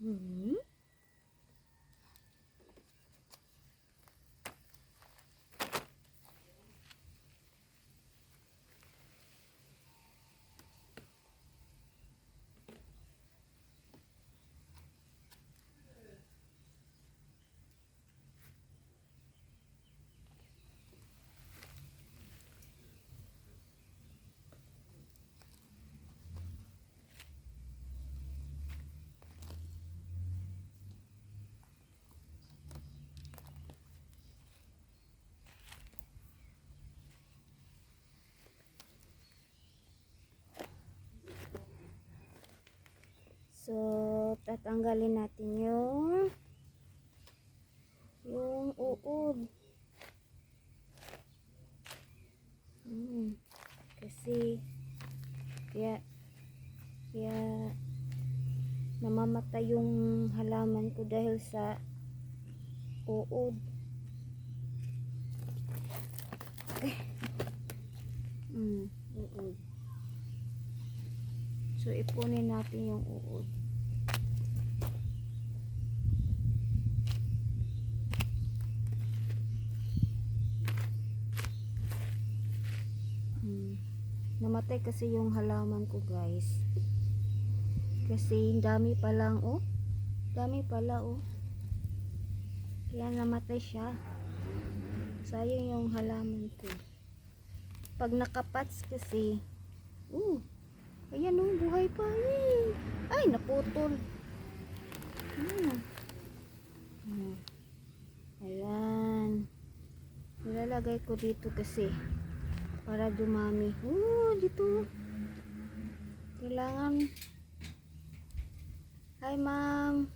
Угу. So, tatanggalin natin yung yung uod. Hmm. Kasi kaya kaya namamatay yung halaman ko dahil sa uod. Eh. Hmm, uod. So, ipunin natin yung uod. Hmm. Namatay kasi yung halaman ko, guys. Kasi dami pa lang, oh. Dami pala, oh. Kaya namatay siya. Sayang yung halaman ko. Pag nakapats kasi, uh, Ayan oh, buhay pa. Ay, Ay naputol. Hmm. Hmm. Ayan. Nilalagay ko dito kasi para dumami. Oh, dito. Kailangan. Hi, ma'am.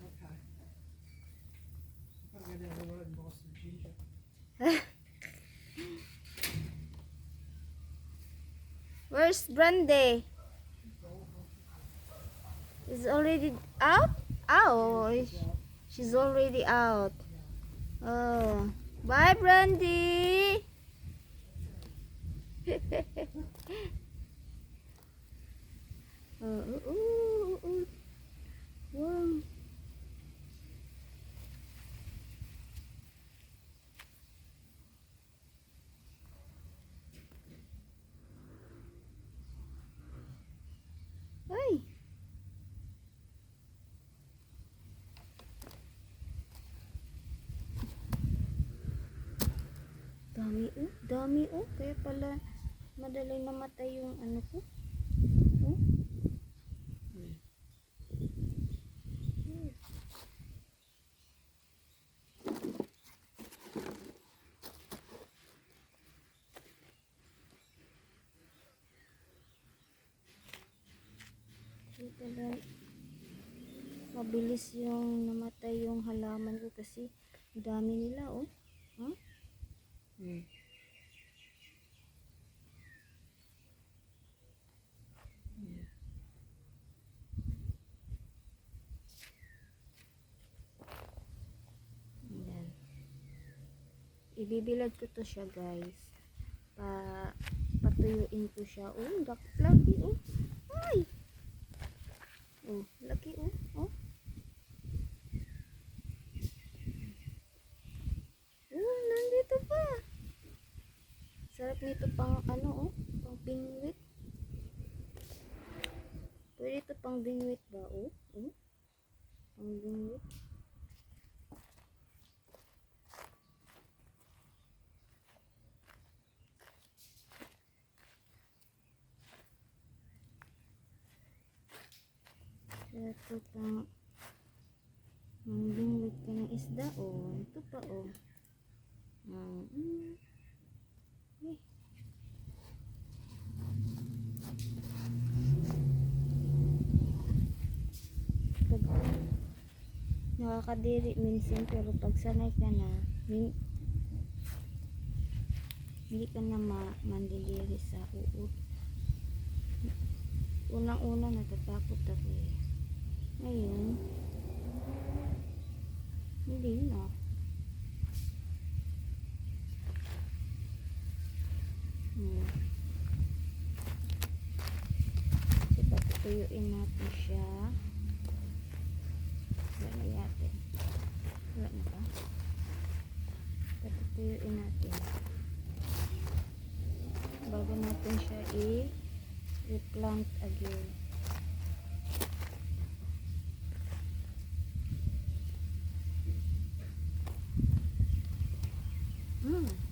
Where's Brandy? Is already out? Oh, She's already out. Oh. Bye, Brandy. oh. Dami oh. Kaya pala madali namatay yung ano ko. Oh. Hmm. Hmm. Mabilis yung namatay yung halaman ko kasi dami nila oh. Huh? Hmm. Ayan. Ibibilad ko to siya guys. Pa patuyuin ko siya. Oh, laki, laki oh. Ay. Oh, laki oh. Oh. Oh, nandito pa. Sarap nito pang ano oh, pang pingwit. Pwede ito pang bingwit ba oh? oh? Pang bingwit. Ito pang pang bingwit ka ng isda oh. Ito pa oh. Mm. Eh. Pag nakakadiri minsan pero pag sanay ka na min, hindi ka na ma mandidiri sa uod. Unang-una natatakot ako eh. Ayun. Hindi na. Ah. Hmm. Diba, tutuyuin natin siya. Wala natin. Wala na ba? Diba, tutuyuin natin. Bago natin siya i-replant again. Hmm.